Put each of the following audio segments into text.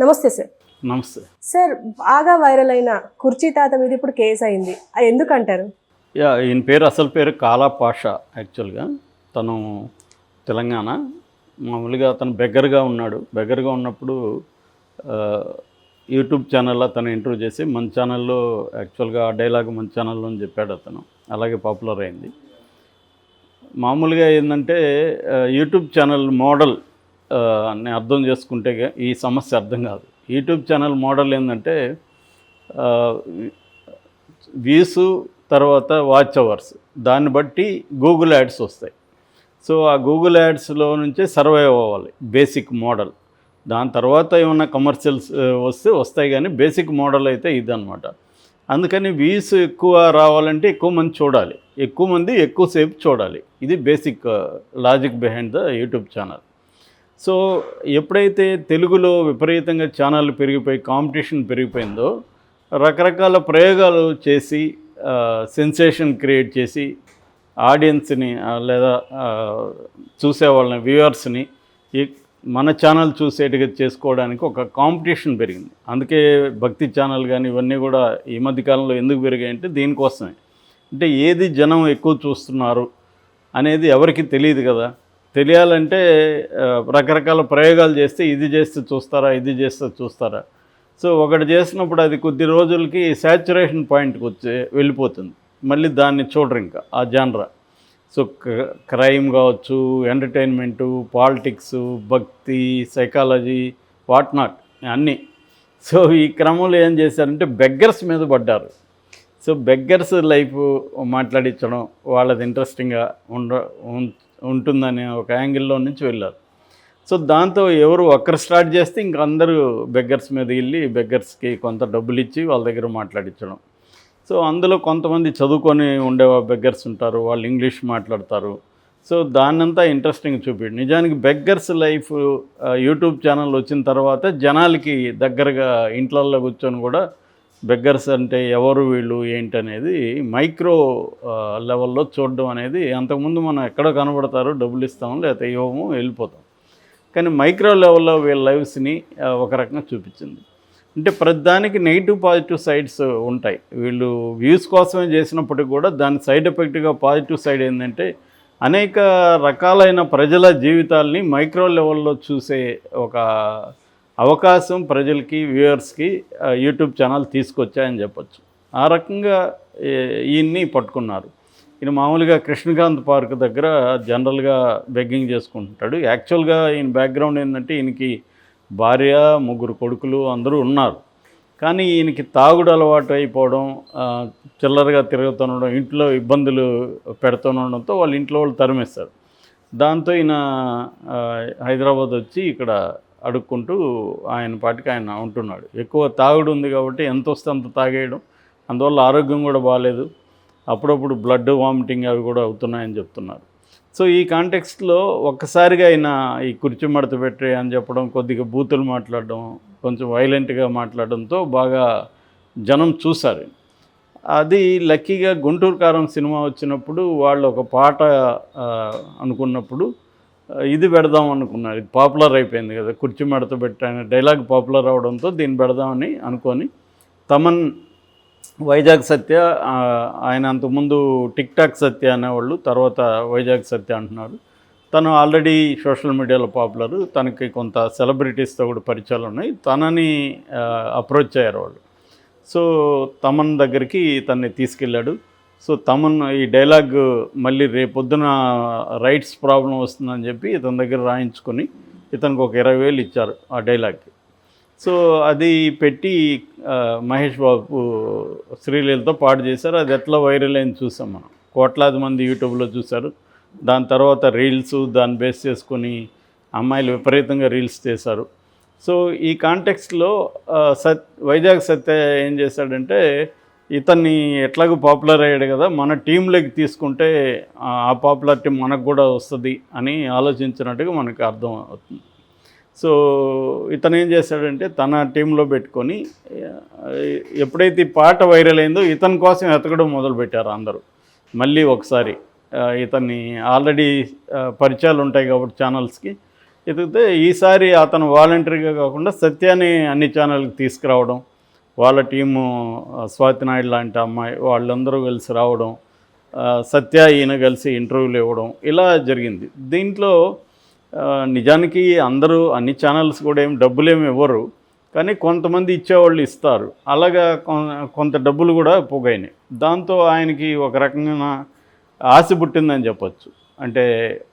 నమస్తే సార్. నమస్తే. సార్ బాగా వైరల్ అయిన కుర్చీ తాత మీద ఇప్పుడు కేసు అయింది. ఎందుకంటారు? యా ఈయన పేరు అసలు పేరు కాలా పాషా యాక్చువల్గా తను తెలంగాణ. మామూలుగా అతను బెగ్గరగా ఉన్నాడు. బెగ్గరగా ఉన్నప్పుడు యూట్యూబ్ ఛానల్లో తను ఇంటర్వ్యూ చేసి మన ఛానల్లో యాక్చువల్గా ఆ డైలాగ్ మన ఛానల్లో అని చెప్పాడు అతను. అలాగే పాపులర్ అయింది. మామూలుగా ఏంటంటే యూట్యూబ్ ఛానల్ మోడల్ అని అర్థం చేసుకుంటే ఈ సమస్య అర్థం కాదు. యూట్యూబ్ ఛానల్ మోడల్ ఏంటంటే వీసు వ్యూస్ తర్వాత వాచ్ అవర్స్. దాన్ని బట్టి గూగుల్ యాడ్స్ వస్తాయి. సో ఆ గూగుల్ యాడ్స్లో నుంచే సర్వైవ్ అవ్వాలి బేసిక్ మోడల్. దాని తర్వాత ఏమన్నా కమర్షియల్స్ వస్తే వస్తాయి కానీ బేసిక్ మోడల్ అయితే ఇదనమాట అందుకని వ్యూస్ ఎక్కువ రావాలంటే ఎక్కువ మంది చూడాలి. ఎక్కువ మంది ఎక్కువసేపు చూడాలి. ఇది basic logic behind the YouTube channel. So ఎప్పుడైతే తెలుగులో విపరీతంగా ఛానళ్ళు పెరిగిపోయి కాంపిటీషన్ పెరిగిపోయిందో రకరకాల ప్రయోగాలు చేసి సెన్సేషన్ క్రియేట్ చేసి ఆడియన్స్ని లేదా చూసేవాళ్ళని చూసే వాళ్ళని వ్యూవర్స్ని మన ఛానల్ చూసేట్టుగా చేసుకోవడానికి ఒక కాంపిటీషన్ పెరిగింది. అందుకే భక్తి ఛానల్ కానీ ఇవన్నీ కూడా ఈ మధ్య కాలంలో ఎందుకు పెరిగాయంటే దీనికోసమే. అంటే ఏది జనం ఎక్కువ చూస్తున్నారు అనేది ఎవరికి తెలియదు కదా. తెలియాలంటే రకరకాల ప్రయోగాలు చేస్తే ఇది చేస్తే చూస్తారా ఇది చేస్తే చూస్తారా? సో ఒకటి చేసినప్పుడు అది కొద్ది రోజులకి శాచురేషన్ పాయింట్కి వచ్చి వెళ్ళిపోతుంది. మళ్ళీ దాన్ని చూడరు ఇంకా ఆ జానరా. సో క్రైమ్ కావచ్చు ఎంటర్టైన్మెంటు పాలిటిక్స్ భక్తి సైకాలజీ వాట్ నాట్ అన్నీ. సో ఈ క్రమంలో ఏం చేశారంటే బెగ్గర్స్ మీద పడ్డారు. సో బెగ్గర్స్ లైఫ్ మాట్లాడించడం వాళ్ళది ఇంట్రెస్టింగ్గా ఉండ ఉం- ఉంటుందనే ఒక యాంగిల్లో నుంచి వెళ్ళారు. సో దాంతో ఎవరు ఒక్కరు స్టార్ట్ చేస్తే ఇంక అందరూ బెగ్గర్స్ మీద వెళ్ళి బెగ్గర్స్కి కొంత డబ్బులు ఇచ్చి వాళ్ళ దగ్గర మాట్లాడించడం సో అందులో కొంతమంది చదువుకొని ఉండే బెగ్గర్స్ ఉంటారు వాళ్ళు ఇంగ్లీష్ మాట్లాడతారు. సో దాన్నంతా ఇంట్రెస్టింగ్ చూపి నిజానికి బెగ్గర్స్ లైఫ్ యూట్యూబ్ ఛానల్ వచ్చిన తర్వాత జనాలకి దగ్గరగా ఇంట్లల్లో కూర్చొని కూడా బెగ్గర్స్ అంటే ఎవరు వీళ్ళు ఏంటనేది మైక్రో లెవెల్లో చూడడం అనేది అంతకుముందు మనం ఎక్కడ కనబడతారో డబ్బులు ఇస్తాము లేకపోతే ఇవ్వము వెళ్ళిపోతాం. కానీ మైక్రో లెవెల్లో వీళ్ళ లైఫ్స్ని ఒక రకంగా చూపించింది. అంటే ప్రతిదానికి నెగిటివ్ పాజిటివ్ సైడ్స్ ఉంటాయి. వీళ్ళు వ్యూస్ కోసమే చేసినప్పటికీ కూడా దాని సైడ్ ఎఫెక్ట్గా పాజిటివ్ సైడ్ ఏంటంటే అనేక రకాలైన ప్రజల జీవితాల్ని మైక్రో లెవెల్లో చూసే ఒక అవకాశం ప్రజలకి వ్యూయర్స్కి యూట్యూబ్ ఛానల్ తీసుకొచ్చాయని చెప్పచ్చు. ఆ రకంగా ఈయన్ని పట్టుకున్నారు. ఈయన మామూలుగా కృష్ణకాంత్ పార్క్ దగ్గర జనరల్గా బెగ్గింగ్ చేసుకుంటాడు యాక్చువల్గా ఈయన బ్యాక్గ్రౌండ్ ఏంటంటే ఈయనకి భార్య ముగ్గురు కొడుకులు అందరూ ఉన్నారు. కానీ ఈయనకి తాగుడు అలవాటు అయిపోవడం చిల్లరగా తిరుగుతుండడం ఇంట్లో ఇబ్బందులు పెడుతుండడంతో వాళ్ళ ఇంట్లో వాళ్ళు తరిమేస్తారు దాంతో ఈయన హైదరాబాద్ వచ్చి ఇక్కడ అడుక్కుంటూ ఆయన పాటికి ఆయన ఉంటున్నాడు. ఎక్కువ తాగుడు ఉంది కాబట్టి ఎంత వస్తే అంత తాగేయడం. అందువల్ల ఆరోగ్యం కూడా బాగాలేదు అప్పుడప్పుడు బ్లడ్ వామిటింగ్ అవి కూడా అవుతున్నాయని చెప్తున్నారు. సో ఈ కాంటెక్స్ట్లో ఒక్కసారిగా ఆయన ఈ కుర్చీ మడత పెట్టి అని చెప్పడం కొద్దిగా బూతులు మాట్లాడడం కొంచెం వైలెంట్గా మాట్లాడడంతో బాగా జనం చూశారు. అది లక్కీగా గుంటూరు కారం సినిమా వచ్చినప్పుడు వాళ్ళు ఒక పాట అనుకున్నప్పుడు ఇది పెడదాం అనుకున్నాడు ఇది పాపులర్ అయిపోయింది కదా. కుర్చీ మడత పెట్టాను డైలాగ్ పాపులర్ అవడంతో దీన్ని పెడదామని అనుకొని తమన్ వైజాగ్ సత్య ఆయన అంతకుముందు టిక్ టాక్ సత్య అనేవాళ్ళు తర్వాత వైజాగ్ సత్య అంటున్నారు. తను ఆల్రెడీ సోషల్ మీడియాలో పాపులర్. తనకి కొంత సెలబ్రిటీస్తో కూడా పరిచయాలు ఉన్నాయి. తనని అప్రోచ్ అయ్యారు వాళ్ళు. సో తమన్ దగ్గరికి తన్ని తీసుకెళ్ళాడు. సో తమన్ ఈ డైలాగ్ మళ్ళీ రేపొద్దున రైట్స్ ప్రాబ్లం వస్తుందని చెప్పి ఇతని దగ్గర రాయించుకొని ఇతనికి ఒక ఇరవై వేలు ఇచ్చారు ఆ డైలాగ్కి. సో అది పెట్టి మహేష్ బాబు శ్రీలీలతో పాటు చేశారు. అది ఎట్లా వైరల్ అయింది చూసాం మనం. కోట్లాది మంది యూట్యూబ్లో చూశారు. దాని తర్వాత రీల్స్ దాన్ని బేస్ చేసుకొని అమ్మాయిలు విపరీతంగా రీల్స్ చేశారు. సో ఈ కాంటెక్స్ట్లో సత్ వైజాగ్ సత్య ఏం చేశాడంటే ఇతన్ని ఎట్లాగో పాపులర్ అయ్యాడు కదా మన టీంలోకి తీసుకుంటే ఆ పాపులారిటీ మనకు కూడా వస్తుంది అని ఆలోచించినట్టుగా మనకు అర్థం అవుతుంది. సో ఇతను ఏం చేశాడంటే తన టీంలో పెట్టుకొని ఎప్పుడైతే ఈ పాట వైరల్ అయిందో ఇతని కోసం ఎతకడం మొదలుపెట్టారు అందరూ. మళ్ళీ ఒకసారి ఇతన్ని ఆల్రెడీ పరిచయాలు ఉంటాయి కాబట్టి ఛానల్స్కి ఎదిగితే ఈసారి అతను వాలంటరీగా కాకుండా సత్యాన్ని అన్ని ఛానల్కి తీసుకురావడం వాళ్ళ టీము స్వాతి నాయుడు లాంటి అమ్మాయి వాళ్ళందరూ కలిసి రావడం సత్య ఈయన కలిసి ఇంటర్వ్యూలు ఇవ్వడం ఇలా జరిగింది. దీంట్లో నిజానికి అందరూ అన్ని ఛానల్స్ కూడా ఏం డబ్బులేమి ఇవ్వరు కానీ కొంతమంది ఇచ్చేవాళ్ళు ఇస్తారు. అలాగా కొంత డబ్బులు కూడా పోగైనాయి. దాంతో ఆయనకి ఒక రకంగా ఆశ పుట్టిందని చెప్పచ్చు. అంటే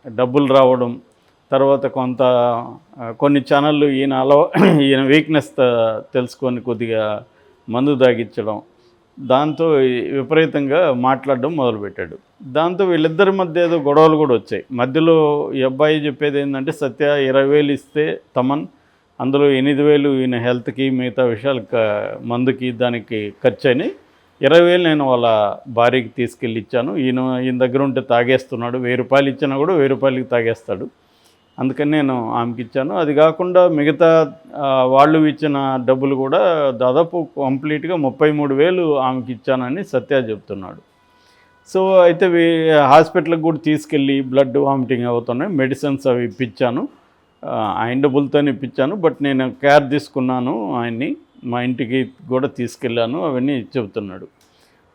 డబ్బులు రావడం తర్వాత కొంత కొన్ని ఛానళ్ళు ఈయన అలవ ఈయన వీక్నెస్ తెలుసుకొని కొద్దిగా మందు తాగించడం దాంతో విపరీతంగా మాట్లాడడం మొదలుపెట్టాడు. దాంతో వీళ్ళిద్దరి మధ్య ఏదో గొడవలు కూడా వచ్చాయి. మధ్యలో ఈ అబ్బాయి చెప్పేది ఏంటంటే సత్య ఇరవై వేలు ఇస్తే తమన్ అందులో ఎనిమిది వేలు ఈయన హెల్త్కి మిగతా విషయాలు మందుకి దానికి ఖర్చు అయినాయి ఇరవై వేలు నేను వాళ్ళ భార్యకి తీసుకెళ్ళి ఇచ్చాను. ఈయన ఈయన దగ్గర ఉంటే తాగేస్తున్నాడు. వెయ్యి రూపాయలు ఇచ్చినా కూడా వెయ్యి రూపాయలకి తాగేస్తాడు. అందుకని నేను ఆమెకి ఇచ్చాను. అది కాకుండా మిగతా వాళ్ళు ఇచ్చిన డబ్బులు కూడా దాదాపు కంప్లీట్గా ముప్పై మూడు వేలు ఆమెకి ఇచ్చానని సత్య చెప్తున్నాడు. సో అయితే హాస్పిటల్కి కూడా తీసుకెళ్ళి బ్లడ్ వామిటింగ్ అవుతున్నాయి. మెడిసిన్స్ అవి ఇప్పించాను. ఆయన డబ్బులతోనే ఇప్పించాను. బట్ నేను కేర్ తీసుకున్నాను ఆయన్ని. మా ఇంటికి కూడా తీసుకెళ్ళాను. అవన్నీ చెబుతున్నాడు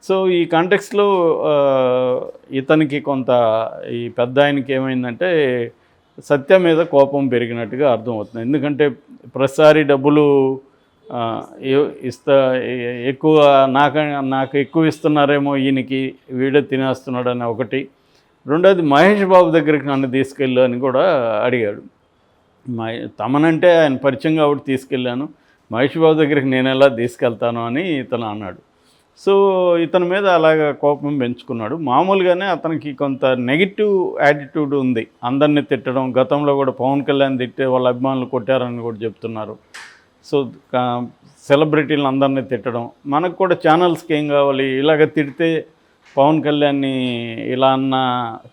సో ఈ కాంటెక్స్లో ఇతనికి కొంత ఈ పెద్ద ఆయనకి ఏమైందంటే సత్య మీద కోపం పెరిగినట్టుగా అర్థమవుతుంది. ఎందుకంటే ప్రతిసారి డబ్బులు ఇస్తా ఎక్కువ నాకు నాకు ఎక్కువ ఇస్తున్నారేమో ఈయనకి వీడే తినేస్తున్నాడు అని ఒకటి. రెండోది మహేష్ బాబు దగ్గరికి నన్ను తీసుకెళ్ళు అని కూడా అడిగాడు. తమనంటే ఆయన పరిచయం కాబట్టి తీసుకెళ్ళాను. మహేష్ బాబు దగ్గరికి నేను ఎలా తీసుకెళ్తాను అని ఇతను అన్నాడు. సో ఇతని మీద అలాగ కోపం పెంచుకున్నాడు. మామూలుగానే అతనికి కొంత నెగిటివ్ యాటిట్యూడ్ ఉంది. అందరినీ తిట్టడం గతంలో కూడా పవన్ కళ్యాణ్ తిట్టే వాళ్ళ అభిమానులు కొట్టారని కూడా చెప్తున్నారు. సో సెలబ్రిటీలను అందరినీ తిట్టడం. మనకు కూడా ఛానల్స్కి ఏం కావాలి? ఇలాగ తిడితే పవన్ కళ్యాణ్ని ఇలా అన్న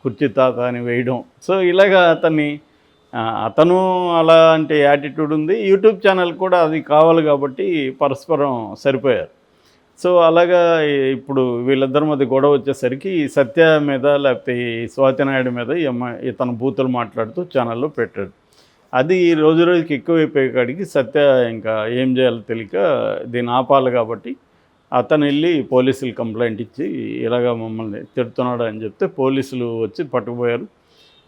కుర్చీ తాత అని వేయడం. సో ఇలాగ అతన్ని అతను అలాంటి యాటిట్యూడ్ ఉంది. యూట్యూబ్ ఛానల్ కూడా అది కావాలి కాబట్టి పరస్పరం సరిపోయారు. సో అలాగా ఇప్పుడు వీళ్ళిద్దరి మధ్య గొడవ వచ్చేసరికి ఈ సత్య మీద లేకపోతే ఈ స్వాతినాయుడు మీద ఈ అమ్మాయి ఇతను బూతులు మాట్లాడుతూ ఛానల్లో పెట్టాడు. అది ఈ రోజు రోజుకి ఎక్కువైపోయే కాడికి సత్య ఇంకా ఏం చేయాలో తెలియక దీన్ని ఆపాలి కాబట్టి అతను వెళ్ళి పోలీసులు కంప్లైంట్ ఇచ్చి ఇలాగ మమ్మల్ని తిడుతున్నాడు అని చెప్తే పోలీసులు వచ్చి పట్టుకుపోయారు.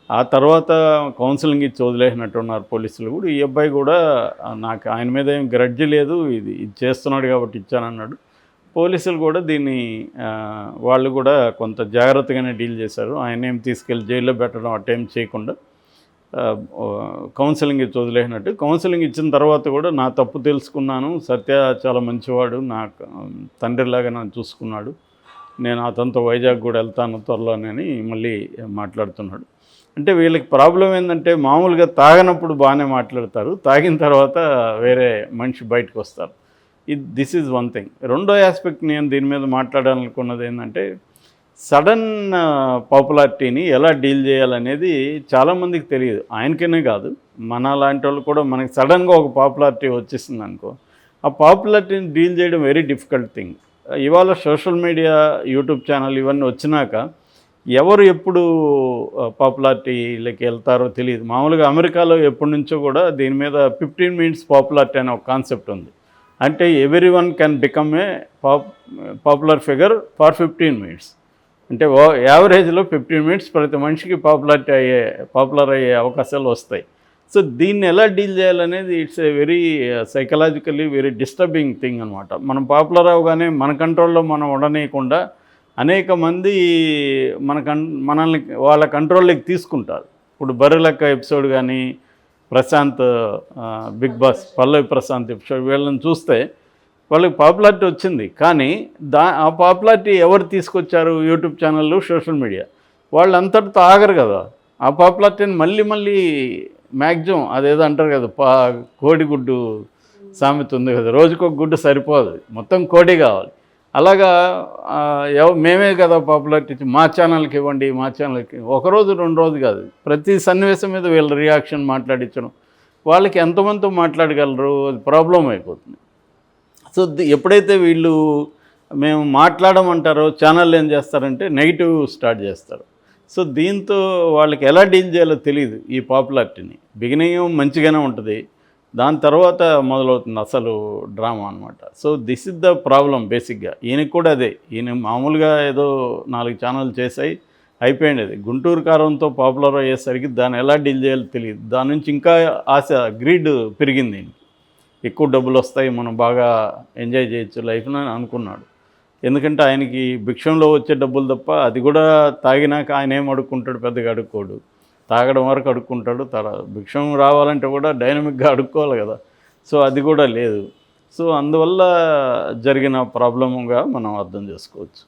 ఆ తర్వాత కౌన్సిలింగ్ ఇచ్చి వదిలేసినట్టున్నారు పోలీసులు కూడా. ఈ అబ్బాయి కూడా నాకు ఆయన మీద ఏం గ్రడ్జి లేదు ఇది ఇది చేస్తున్నాడు కాబట్టి ఇచ్చానన్నాడు. పోలీసులు కూడా దీన్ని వాళ్ళు కూడా కొంత జాగ్రత్తగానే డీల్ చేశారు. ఆయన ఏం తీసుకెళ్ళి జైల్లో పెట్టడం అటేం చేయకుండా కౌన్సిలింగ్ ఇచ్చి వదిలేసినట్టు కౌన్సిలింగ్ ఇచ్చిన తర్వాత కూడా నా తప్పు తెలుసుకున్నాను. సత్య చాలా మంచివాడు. నా తండ్రిలాగా నన్ను చూసుకున్నాడు. నేను అతనితో వైజాగ్ కూడా వెళ్తాను త్వరలోనని మళ్ళీ మాట్లాడుతున్నాడు. అంటే వీళ్ళకి ప్రాబ్లం ఏంటంటే మామూలుగా తాగనప్పుడు బాగానే మాట్లాడతారు. తాగిన తర్వాత వేరే మనిషి బయటకు వస్తారు. ఇది దిస్ ఈజ్ వన్ థింగ్. రెండో ఆస్పెక్ట్ నేను దీని మీద మాట్లాడాలనుకున్నది ఏంటంటే సడన్ పాపులారిటీని ఎలా డీల్ చేయాలనేది చాలామందికి తెలియదు. ఆయనకనే కాదు. మన లాంటి వాళ్ళు కూడా మనకి సడన్గా ఒక పాపులారిటీ వచ్చేసింది అనుకో ఆ పాపులారిటీని డీల్ చేయడం వెరీ డిఫికల్ట్ థింగ్. ఇవాళ సోషల్ మీడియా యూట్యూబ్ ఛానల్ ఇవన్నీ వచ్చినాక ఎవరు ఎప్పుడు పాపులారిటీలోకి వెళ్తారో తెలియదు. మామూలుగా అమెరికాలో ఎప్పటి నుంచో కూడా దీని మీద ఫిఫ్టీన్ మినిట్స్ పాపులారిటీ అనే ఒక కాన్సెప్ట్ ఉంది. అంటే every one can become a pop popular figure for fifteen minutes అంటే ఓ యావరేజ్లో ఫిఫ్టీన్ మినిట్స్ ప్రతి మనిషికి పాపులారిటీ అయ్యే పాపులర్ అయ్యే అవకాశాలు వస్తాయి. సో దీన్ని ఎలా డీల్ చేయాలనేది it's a very psychologically very disturbing thing అనమాట మనం పాపులర్ అవగానే మన కంట్రోల్లో మనం ఉండనీయకుండా అనేక మంది మన కన్ మనల్ని వాళ్ళ కంట్రోల్లోకి తీసుకుంటారు. ఇప్పుడు బర్రెలక్క ఎపిసోడ్ కానీ ప్రశాంత్ బిగ్ బాస్ పల్లవి ప్రశాంత్ వీళ్ళని చూస్తే వాళ్ళకి పాపులారిటీ వచ్చింది. కానీ దా ఆ పాపులారిటీ ఎవరు తీసుకొచ్చారు యూట్యూబ్ ఛానళ్ళు సోషల్ మీడియా? వాళ్ళంతటితో ఆగరు కదా. ఆ పాపులారిటీని మళ్ళీ మళ్ళీ మ్యాక్సిమం అదేదో అంటారు కదా పా కోడిగుడ్డు సామెత ఉంది కదా రోజుకొక గుడ్డు సరిపోదు. మొత్తం కోడి కావాలి. అలాగా మేమే కదా పాపులారిటీ మా ఛానల్కి ఇవ్వండి మా ఛానల్కి ఒకరోజు రెండు రోజు కాదు. ప్రతి సన్నివేశం మీద వీళ్ళ రియాక్షన్ మాట్లాడించడం. వాళ్ళకి ఎంతమందితో మాట్లాడగలరు అది ప్రాబ్లం అయిపోతుంది. సో ఎప్పుడైతే వీళ్ళు మేము మాట్లాడమంటారో ఛానల్ ఏం చేస్తారంటే నెగిటివ్ స్టార్ట్ చేస్తారు. సో దీంతో వాళ్ళకి ఎలా డీల్ చేయాలో తెలియదు ఈ పాపులారిటీని బిగినింగ్ మంచిగానే ఉంటుంది. దాని తర్వాత మొదలవుతుంది అసలు డ్రామా అనమాట so this is the problem బేసిక్గా. ఈయనకి కూడా అదే. ఈయన మామూలుగా ఏదో నాలుగు ఛానల్ చేసాయి అయిపోయింది అది. గుంటూరు కారంతో పాపులర్ అయ్యేసరికి దాన్ని ఎలా డీల్ చేయాలో తెలియదు. దాని నుంచి ఇంకా ఆశ గ్రీడ్ పెరిగింది ఎక్కువ డబ్బులు వస్తాయి మనం బాగా ఎంజాయ్ చేయొచ్చు లైఫ్ని అని అనుకున్నాడు. ఎందుకంటే ఆయనకి భిక్షంలో వచ్చే డబ్బులు తప్ప అది కూడా తాగినాక ఆయన ఏం అడుక్కుంటాడు పెద్దగా అడుక్కోడు. తాగడం వరకు అడుక్కుంటాడు తర్వాత భిక్షం రావాలంటే కూడా డైనమిక్గా అడుక్కోవాలి కదా. సో అది కూడా లేదు. సో అందువల్ల జరిగిన ప్రాబ్లమ్గా మనం అర్థం చేసుకోవచ్చు.